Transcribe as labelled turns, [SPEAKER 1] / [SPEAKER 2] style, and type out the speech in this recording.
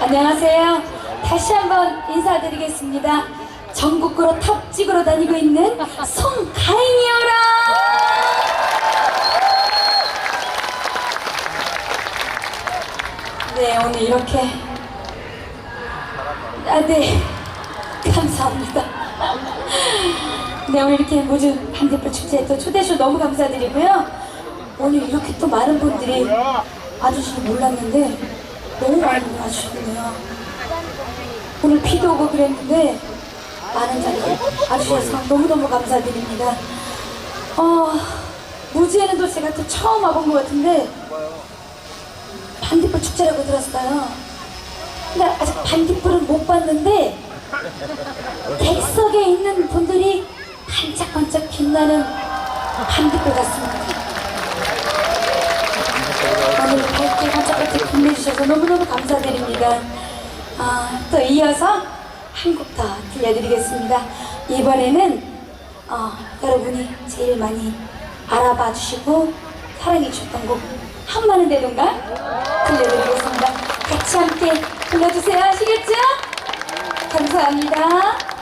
[SPEAKER 1] 안녕하세요. 다시 한번 인사드리겠습니다. 전국구로 탑 찍으러 다니고 있는 송가인이어라! 네, 오늘 이렇게. 아, 네. 감사합니다. 네, 오늘 이렇게 모두 반딧불 축제에 또 초대해주셔서 너무 감사드리고요. 오늘 이렇게 또 많은 분들이 와주시지 몰랐는데 너무 많은 분이 와주셨네요. 오늘 비도 오고 그랬는데 많은 자리 와주셔서 너무너무 감사드립니다. 어, 무지에는 또 제가 또 처음 와본 것 같은데 반딧불 축제라고 들었어요. 근데 아직 반딧불은 못 봤는데 객석에 있는 분들이 반짝반짝 빛나는 반딧불 같습니다. 오늘 밝게 반짝반짝 주셔서 너무너무 감사드립니다. 아, 또 이어서 한 곡 더 들려드리겠습니다. 이번에는 어, 여러분이 제일 많이 알아봐 주시고 사랑해 주셨던 곡 한마는 대동강 들려드리겠습니다. 같이 함께 불러주세요. 아시겠죠? 감사합니다.